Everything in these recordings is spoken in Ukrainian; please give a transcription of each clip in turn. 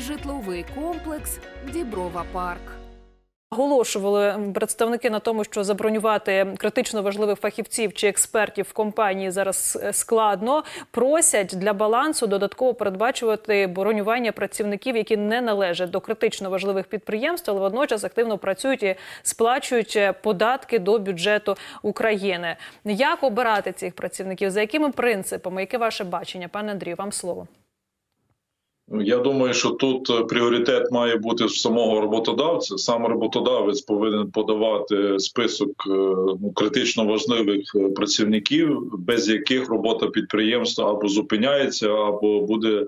житловий комплекс Діброва Парк. Оголошували представники на тому, що забронювати критично важливих фахівців чи експертів в компанії зараз складно. Просять для балансу додатково передбачувати бронювання працівників, які не належать до критично важливих підприємств, але водночас активно працюють і сплачують податки до бюджету України. Як обирати цих працівників? За якими принципами? Яке ваше бачення, пане Андрію? Вам слово. Ну, Я думаю, що тут е, пріоритет має бути в самого роботодавця. Сам роботодавець повинен подавати список е, ну, критично важливих е, працівників, без яких робота підприємства або зупиняється, або буде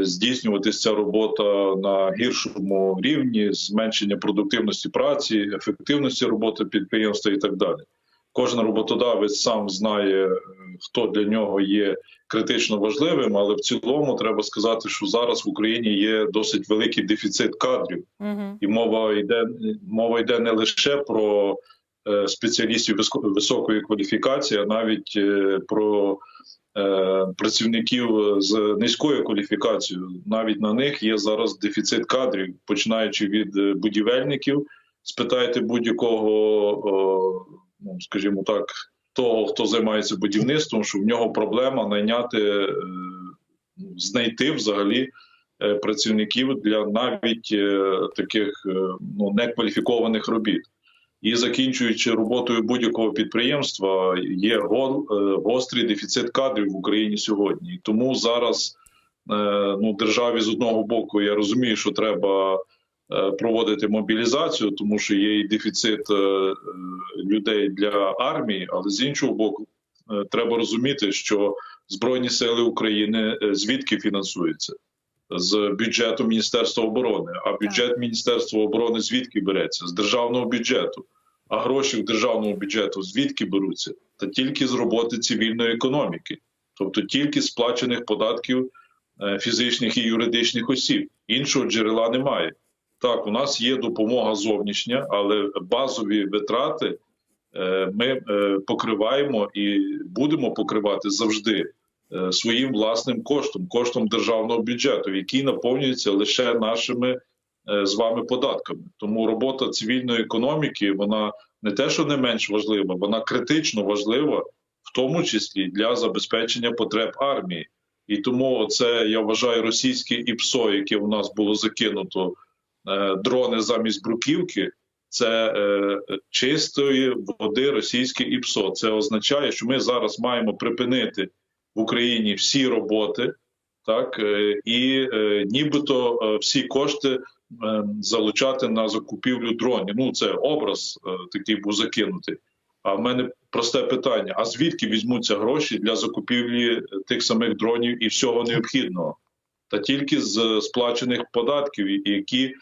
здійснюватися ця робота на гіршому рівні, зменшення продуктивності праці, ефективності роботи підприємства і так далі. Кожен роботодавець сам знає, е, хто для нього є критично важливим, але в цілому треба сказати, що зараз в Україні є досить великий дефіцит кадрів, Угу. і мова йде мова йде не лише про е, спеціалістів високо- високої кваліфікації, а навіть е, про е, працівників з низькою кваліфікацією. Навіть на них є зараз дефіцит кадрів, починаючи від будівельників. Спитайте будь-якого, ну скажімо так, того, хто займається будівництвом, що в нього проблема найняти, е, ну, знайти взагалі е, працівників для навіть е, таких ну, некваліфікованих робіт. І закінчуючи роботою будь-якого підприємства, є гострий дефіцит кадрів в Україні сьогодні. І тому зараз ну, державі з одного боку я розумію, що треба проводити мобілізацію, тому що є і дефіцит е, е, людей для армії, але з іншого боку, е, треба розуміти, що Збройні сили України е, звідки фінансуються? З бюджету Міністерства оборони. А бюджет Міністерства оборони звідки береться? З державного бюджету. А гроші в державному бюджету звідки беруться? Та тільки з роботи цивільної економіки, тобто тільки сплачених податків е, фізичних і юридичних осіб. Іншого джерела немає. Так, у нас є допомога зовнішня, але базові витрати е, ми е, покриваємо і будемо покривати завжди е, своїм власним коштом, коштом державного бюджету, який наповнюється лише нашими з вами податками. Тому робота цивільної економіки вона не те, що не менш важлива, вона критично важлива, в тому числі для забезпечення потреб армії. І тому це я вважаю російське ІПСО, яке у нас було закинуто дрони замість бруківки. Це е, чистої води російське ІПСО. Це означає, що ми зараз маємо припинити в Україні всі роботи, так е, і е, нібито е, всі кошти е, залучати на закупівлю дронів. Ну це образ е, такий був закинутий. А в мене просте питання: а звідки візьмуться гроші для закупівлі е, тих самих дронів і всього необхідного? Та тільки з сплачених податків, які е,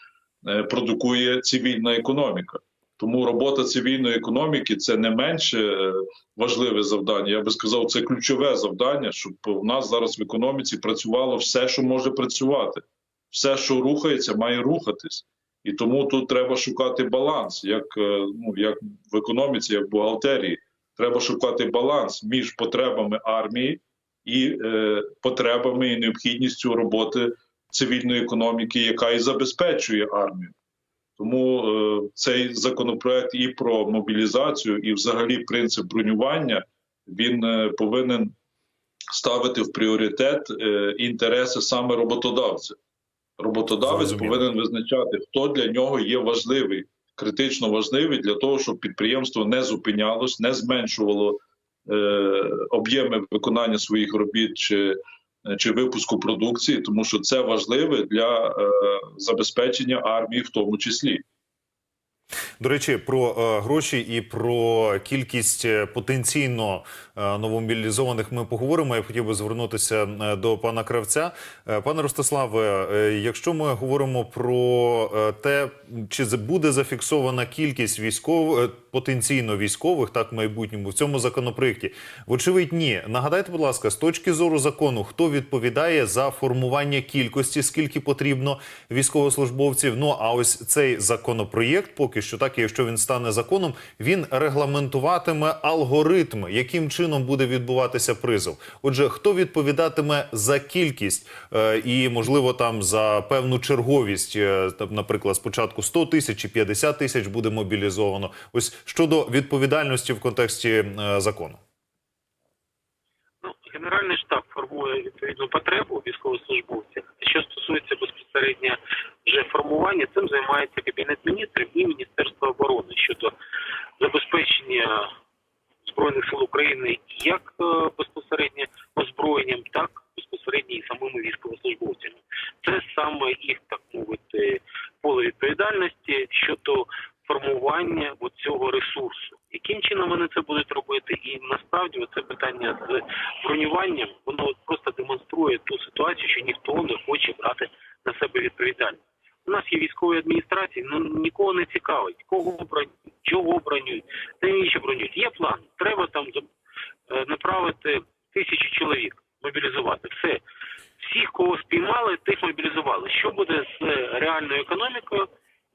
продукує цивільна економіка. Тому робота цивільної економіки це не менше е, важливе завдання. Я би сказав, це ключове завдання, щоб у нас зараз в економіці працювало все, що може працювати, все, що рухається, має рухатись. І тому тут треба шукати баланс, як е, ну як в економіці, як в бухгалтерії. Треба шукати баланс між потребами армії і е, потребами і необхідністю роботи цивільної економіки, яка і забезпечує армію. Тому е, цей законопроект і про мобілізацію, і взагалі принцип бронювання він е, повинен ставити в пріоритет е, інтереси саме роботодавця. Роботодавець Зрозуміло. повинен визначати, хто для нього є важливий, критично важливий для того, щоб підприємство не зупинялось, не зменшувало е, об'єми виконання своїх робіт чи, чи випуску продукції, тому що це важливе для е, забезпечення армії, в тому числі. До речі, про е, гроші і про кількість е, потенційно е, новомобілізованих ми поговоримо. Я хотів би звернутися е, до пана Кравця. Е, пане Ростиславе, е, якщо ми говоримо про е, те, чи буде зафіксована кількість військових потенційно військових, так в майбутньому в цьому законопроекті, вочевидь, ні. Нагадайте, будь ласка, з точки зору закону, хто відповідає за формування кількості, скільки потрібно військовослужбовців? Ну а ось цей законопроєкт, поки що так, і якщо він стане законом, він регламентуватиме алгоритм, яким чином. буде відбуватися призов? Отже, хто відповідатиме за кількість е, і, можливо, там за певну черговість, е, там, наприклад, спочатку 100 тисяч чи 50 тисяч буде мобілізовано? Ось щодо відповідальності в контексті е, закону. Ну, Генеральний штаб формує відповідну потребу військовослужбовців. Що стосується безпосередньо вже формування, цим займається Кабінет міністрів і Міністерство оборони щодо забезпечення Збройних сил України як е, безпосередньо озброєнням, так безпосередньо і самими військовослужбовцями. Це саме їх, так мовити, поле відповідальності щодо формування от цього ресурсу. Яким чином вони це будуть робити? І насправді це питання з бронюванням, воно от просто демонструє ту ситуацію, що ніхто не хоче брати на себе відповідальність. У нас є військові адміністрації, ну нікого не цікавить, кого бронюють, чого бронюють, навіщо бронюють. Є план. Треба там е, направити тисячу чоловік, мобілізувати. Все. Всіх, кого спіймали, тих мобілізували. Що буде з е, реальною економікою?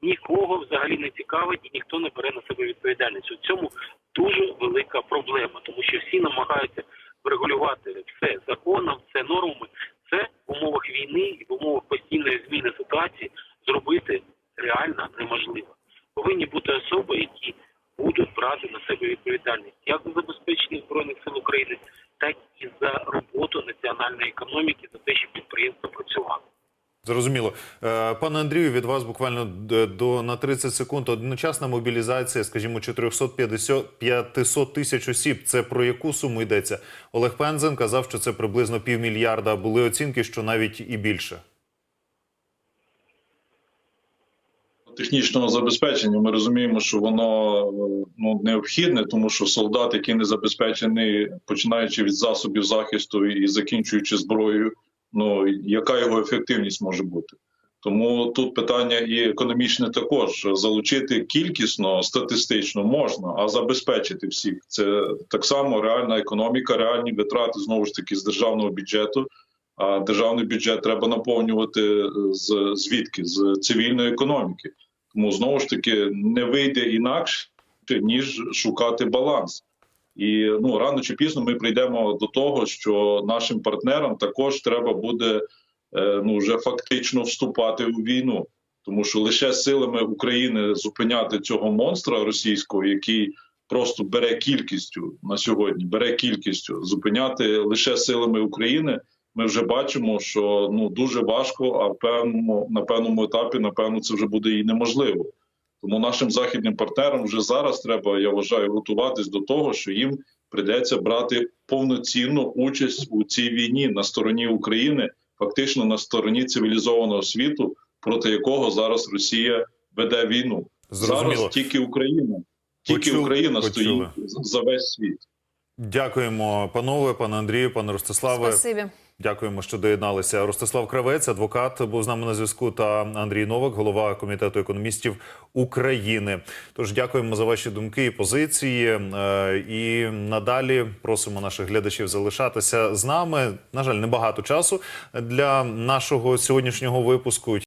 Нікого взагалі не цікавить і ніхто не бере на себе відповідальність. У цьому дуже велика проблема, тому що всі намагаються врегулювати все законом, все нормами. Це в умовах війни і в умовах постійної зміни ситуації зробити реально неможливо. Повинні бути особи, які будуть брати на себе відповідальність як за забезпечення збройних сил України, так і за роботу національної економіки, за те, щоб. Зрозуміло, Е, пане Андрію, від вас буквально до на 30 секунд. Одночасна мобілізація, скажімо, 450 тисяч осіб. Це про яку суму йдеться? Олег Пензен казав, що це приблизно півмільярда. Були оцінки, що навіть і більше. технічного забезпечення ми розуміємо, що воно е, ну необхідне, тому що солдат, який не забезпечений, починаючи від засобів захисту і закінчуючи зброєю, ну яка його ефективність може бути? Тому тут питання і економічне також залучити кількісно статистично можна, а забезпечити всіх це так само реальна економіка, реальні витрати знову ж таки з державного бюджету. А державний бюджет треба наповнювати е, з звідки з цивільної економіки. Тому знову ж таки не вийде інакше, ніж шукати баланс. І ну рано чи пізно ми прийдемо до того, що нашим партнерам також треба буде е, ну вже фактично вступати у війну, тому що лише силами України зупиняти цього монстра російського, який просто бере кількістю на сьогодні, бере кількістю зупиняти лише силами України. Ми вже бачимо, що ну дуже важко, а в певному на певному етапі, напевно, це вже буде і неможливо. Тому нашим західним партнерам вже зараз треба, я вважаю, готуватись до того, що їм прийдеться брати повноцінну участь у цій війні на стороні України, фактично на стороні цивілізованого світу, проти якого зараз Росія веде війну. Зрозуміло. Зараз тільки Україна, тільки Почули, Україна почули. стоїть за весь світ. Дякуємо, панове, пане Андрію, пане Ростиславе. Спасибі. Дякуємо, що доєдналися. Ростислав Кравець, адвокат, був з нами на зв'язку. Та Андрій Новак, голова комітету економістів України. Тож дякуємо за ваші думки і позиції. Е, І надалі просимо наших глядачів залишатися з нами. На жаль, небагато часу для нашого сьогоднішнього випуску.